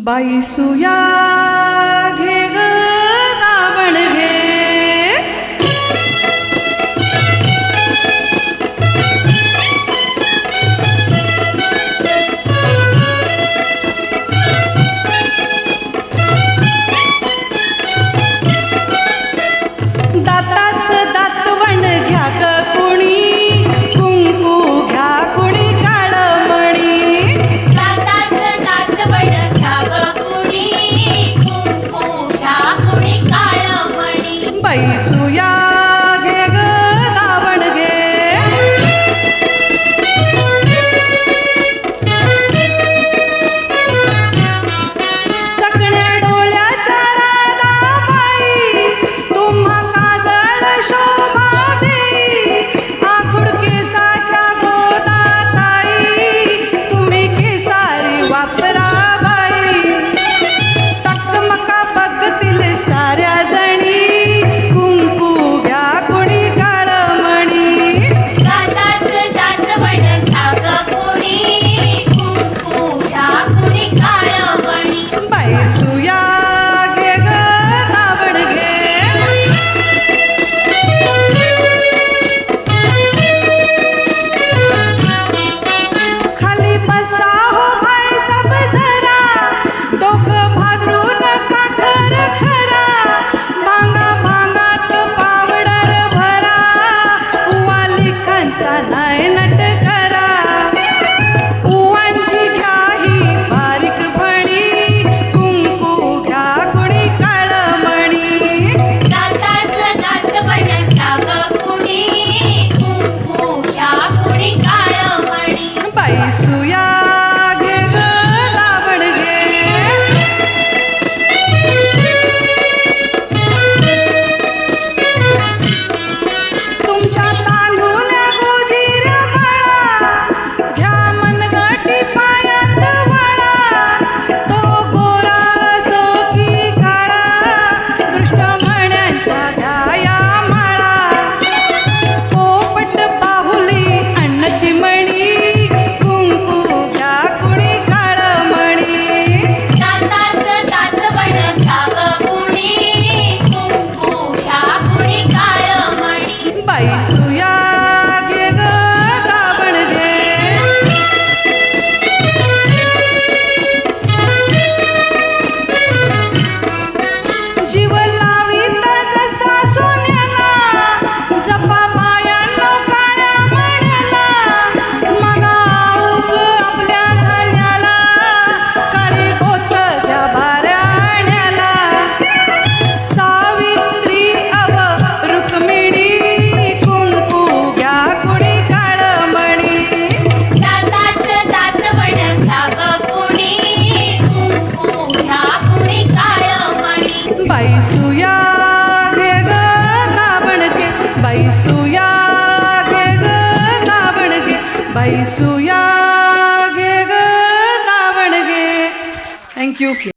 Baisuya. isso. 来来。बाई सुया घे ग दाबण बाई सुया घे ग दाबण बाई सुया घे ग दाबण घे थँक्यू